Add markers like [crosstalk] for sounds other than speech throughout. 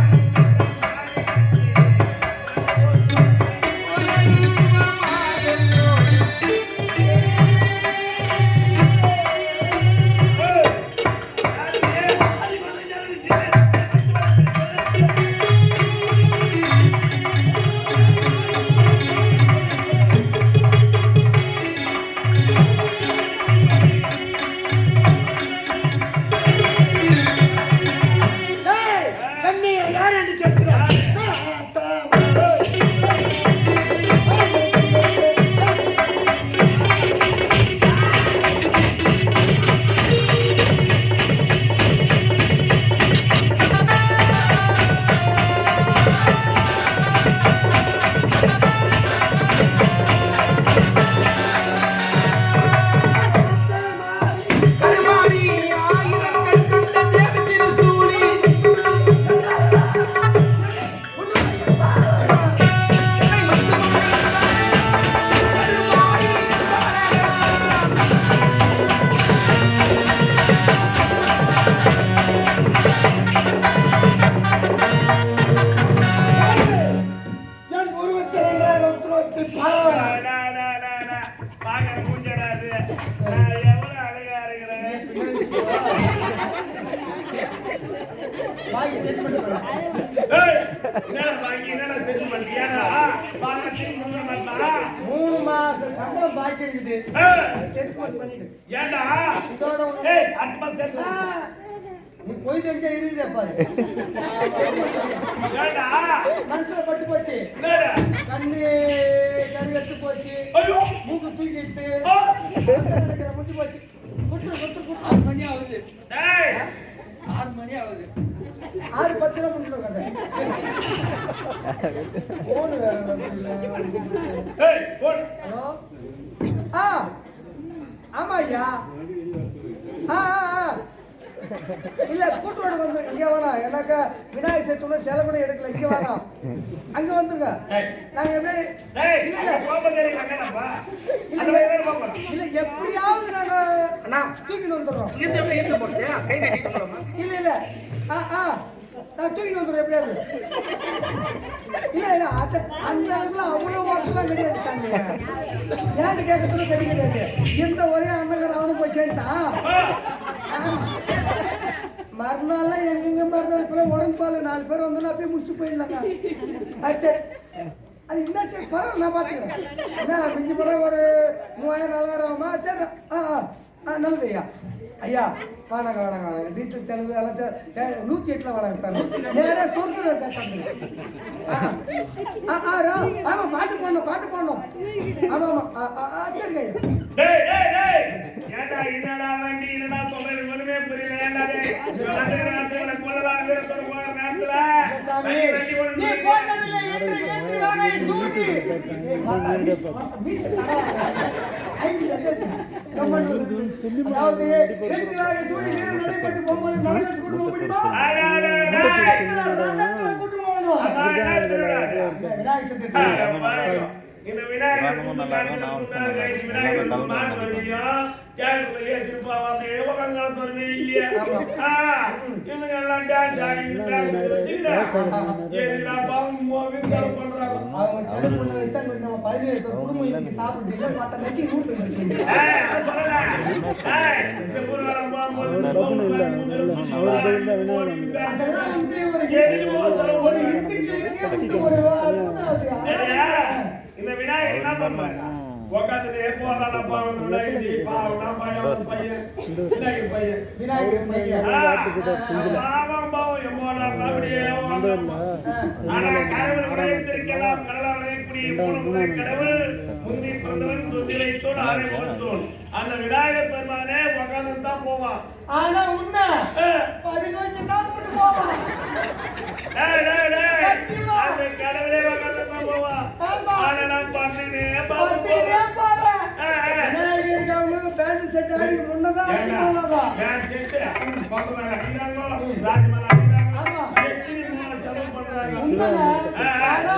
you பாக்கி இருக்குது settlement பண்ணிடு? இதோட ஏய். நீ போய் தெரிஞ்சா இருக்குதேப்பா [laughs] இல்ல கூட்டோட வந்துருங்க. இங்க வேணாம் எனக்கு விநாயகர் சதுர்த்தி சேலை கூட எடுக்கல. இங்க வேணாம் அங்க வந்துருங்க. நாங்க எப்படி இல்ல இல்ல. இல்ல எப்படியாவது நாங்க தூக்கிட்டு வந்துடுறோம். இல்ல இல்ல. ஆ ஆ. நான் தூக்கிட்டு வந்துடுறேன். எப்படியாவது. இல்ல இல்ல. அந்த அந்த அளவுக்குலாம் அவ்வளவு வருஷம்லாம் கிடையாது சாமி. ஏன்னு கேட்கறதுல சரி கிடையாது இந்த ஒரே அண்ணங்கிற அவனும் போய் சேர்ந்துட்டான் ஆமா. மறுநாள்லாம் எங்கெங்க மறுநாள் இப்ப உடம்பு பால்? நாலு பேர் வந்தோன்னா அப்படியே முடிச்சுட்டு போயிடலாங்க. அது சரி. அது என்ன சரி பரவாயில்ல நான் பார்த்துக்கிறேன். என்ன மிஞ்சி போட ஒரு மூவாயிரம் நாலாயிரம் ஆகுமா? சரி ஆ ஆ. ஆ நல்லது ஐயா. ஐயா வேணாங்க வேணாங்க வேணாங்க டீசல் செலவு எல்லாம் தே- தே- நூற்றி எட்டில் வேணாங்க சார். நேராக சொர்க்கம் ஆ ஆமாம் பாட்டு போடணும் பாட்டு போடணும். ஆமாம் ஆமாம் ஆ சரிங்க ஐயா. நேரத்துல உன்னை கொல்லலாம்னு வீரத்தோட போற நேரத்துல, நீ போட்டதில்லை என்று கூட்டு. இந்த விநாயகர் போவாங்க. உட்கார்ந்து நடந்து வருவீங்க இல்லையா? ஆ, இவனுங்க எல்லாம் டான்ஸ் ஆடிட்டு? இந்த விநாயகர் என்ன பண்ணுவாங்க? உட்கார்ந்துட்டு எப்போ வந்தாலும் பாவம் இந்த விநாயகர் பாவம் நான் பையன் பையன் விநாயகர் பையன். விநாயகர் பையன். ஆ, பாவம் பாவம் எம்மோ நான் அப்படியே வாழ்ந்தோம். ஆனா கடவுள் விளையத்திற்கெல்லாம் கடவுள் விளையக்கூடிய மூணு. முதல் கடவுள். முந்தி பிறந்தவன் துதிரைத்தோடு ஆரம்பித்தோன் அந்த விநாயகர் பெருமானே உட்கார்ந்து தான் போவான். ஆனா உன்னை பதினஞ்சு தான் போவான். அந்த கடவுளே ஆனா நான் பார்த்துனே. விநாயகருக்கு அவங்க பேண்ட் செட் ஆடி முன்னதான். நான் செத்து, பக்கத்துல அடிக்கிறாங்க, ராஜ்மலை அடிக்கிறாங்க. ஆமா. எத்தனை மூணு செலவு பண்றாங்க. உண்மையா? ஆனா,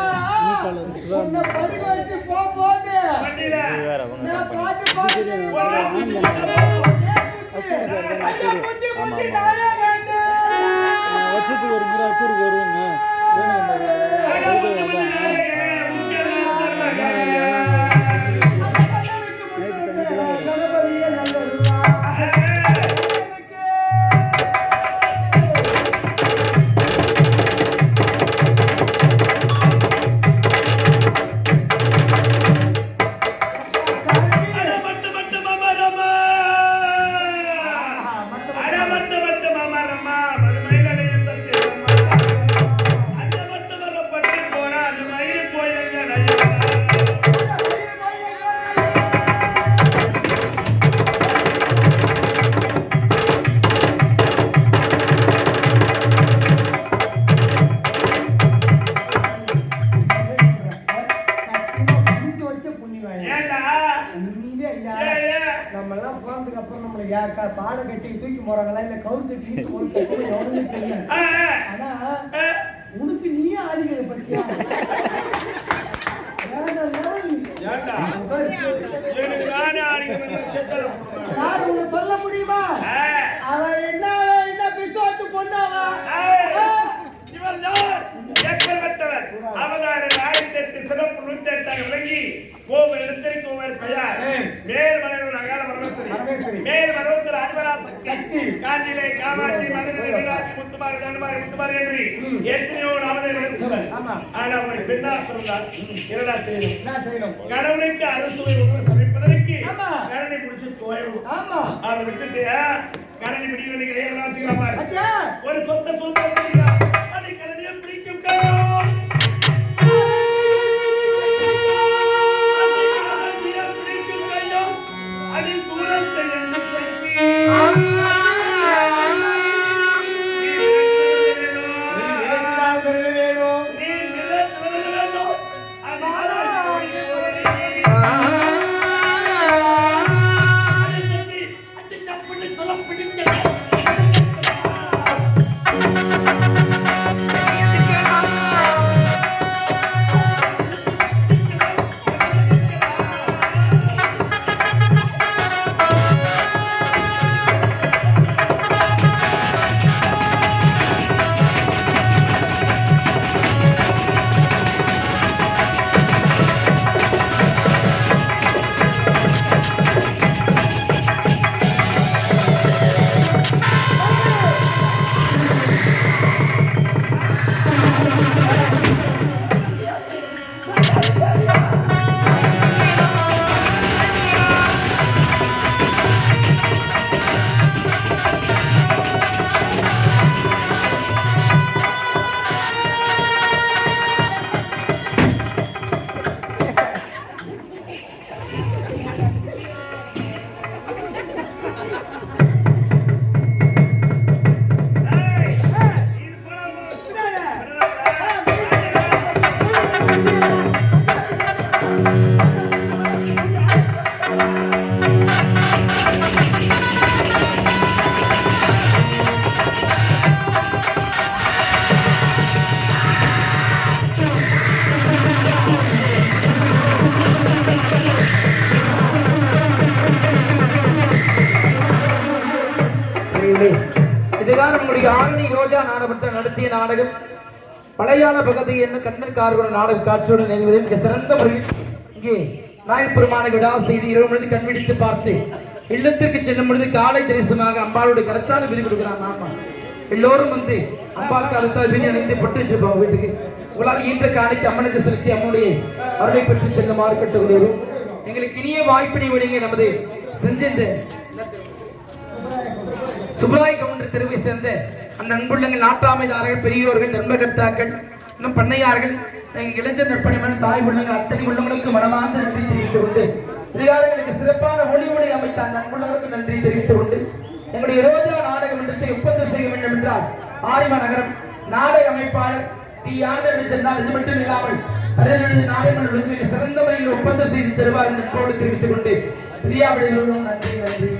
உன்னை படிக்க வச்சு போகும்போது வண்டியில. நான் பாட்டு பாடிட்டு ஐயா, முந்தி முந்தி நானே வேண்டும். வருஷத்துக்கு ஒரு முறை டூருக்கு வருவாங்க. Yeah. உனக்கு நீயே ஆடிக்கிற பத்தியா சொல்ல முடியுமா அவன் என்ன என்ன பிசோட்டு பொண்ணாவா இவர் யார் ஏற்பட்டவர் அவதார எட்டு சிறப்பு நூத்தி எட்டாக விளங்கி கோவில் இடத்திற்கு ஒவ்வொரு பெயர். மேல் மலையூர் அகால பரமேஸ்வரி. மேல் மருவத்தில் அன்பரா சக்தி. காஞ்சிலே காமாட்சி மதுரை மீனாட்சி முத்துமாரி தனுமாரி முத்துமாரி என்று எத்தனையோ நாமதை விளக்குவர். ஆனா அவன் பெண்ணா பிறந்தார் இரடா செய்யணும்? கடவுளுக்கு அறுசுவை உணவு சமைப்பதற்கு. கரணை பிடிச்சு துவையணும் ஆமா. அதை விட்டுட்டு கரணி பிடிக்க வேண்டிய ஒரு சொத்த சொந்த இல்லை. இதுதான் நம்முடைய ஆரணி ரோஜா நாடகத்தை நடத்திய நாடகம். பழையாள பகுதி என்ன கண்ணன் கார்குண நாடக காட்சியோடு நிறைவது மிக சிறந்த முறையில் இங்கே நாயப்பெருமான விழா செய்து இரவு முழுது கண்பிடித்து பார்த்து இல்லத்திற்கு செல்லும் பொழுது காலை தரிசனமாக அம்பாளுடைய கருத்தால் விதி கொடுக்கிறான் ஆமா எல்லோரும் வந்து அம்பாவுக்கு கருத்தால் விதி அணிந்து பட்டு செல்வாங்க வீட்டுக்கு. உங்களால் ஈன்ற காணிக்கு அம்மனுக்கு செலுத்தி அம்மனுடைய அருளை பெற்று செல்லுமாறு கட்டுகிறோம் எங்களுக்கு இனிய வாய்ப்பினை விடுங்க நமது செஞ்ச சுப்ராய் கவுண்டர் தெருவை சேர்ந்த அந்த அன்புள்ளங்கள் நாட்டாமைதாரர்கள் பெரியோர்கள் தர்மகர்த்தாக்கள் இன்னும் பண்ணையார்கள் எங்கள் இளைஞர் நற்பணிமன் தாய் உள்ளங்கள் அத்தனை உள்ளவங்களுக்கு மனமார்ந்த நன்றி தெரிவித்துக் கொண்டு அதிகாரிகளுக்கு சிறப்பான ஒளி ஒளி அமைத்த அந்த அன்புள்ளவருக்கு நன்றி தெரிவித்துக் கொண்டு எங்களுடைய ரோஜா நாடக மன்றத்தை ஒப்பந்தம் செய்ய வேண்டும் என்றால் ஆரிம நகரம் நாடக அமைப்பாளர் டி. ஆண்டர் சென்றால் இது மட்டும் இல்லாமல் அரசு நாடகங்கள் மிக சிறந்த முறையில் ஒப்பந்தம் செய்து தருவார் என்று கோடு தெரிவித்துக் கொண்டு பிரியாவிடையிலும் நன்றி நன்றி.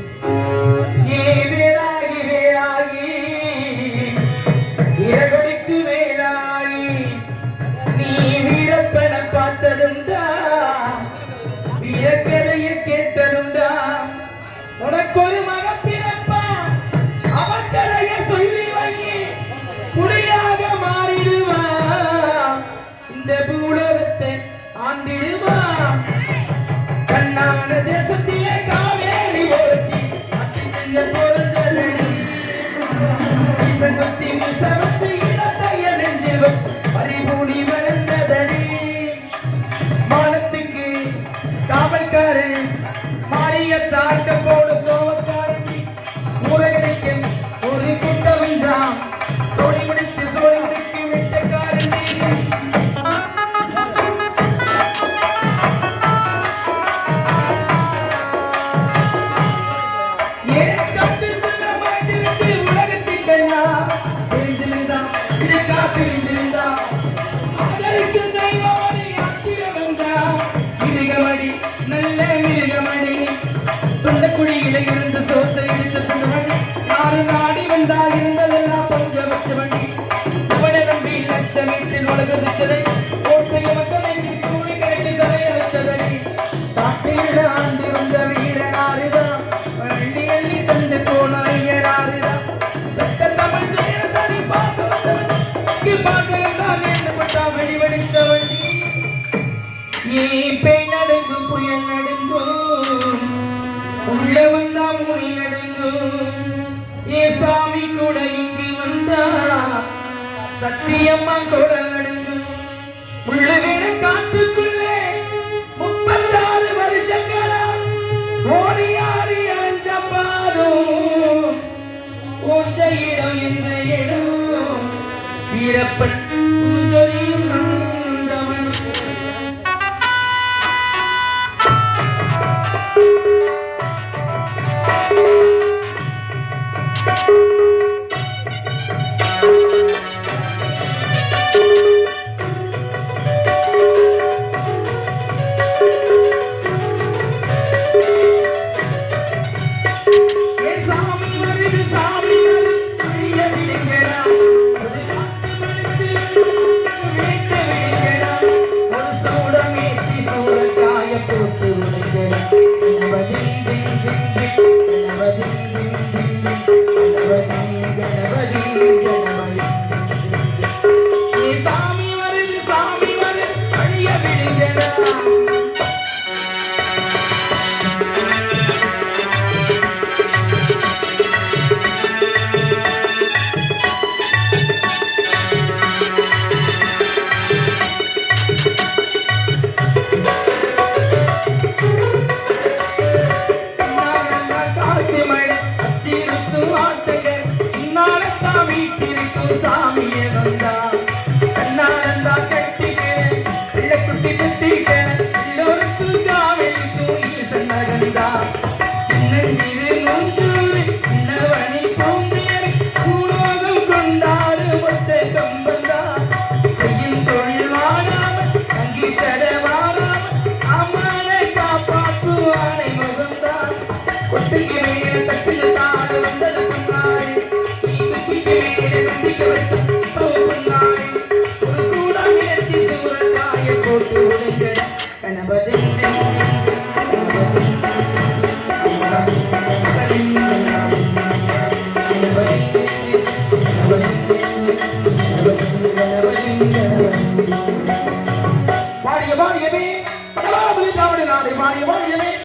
உந்த இடம் இந்த இடம் வீரப்பன்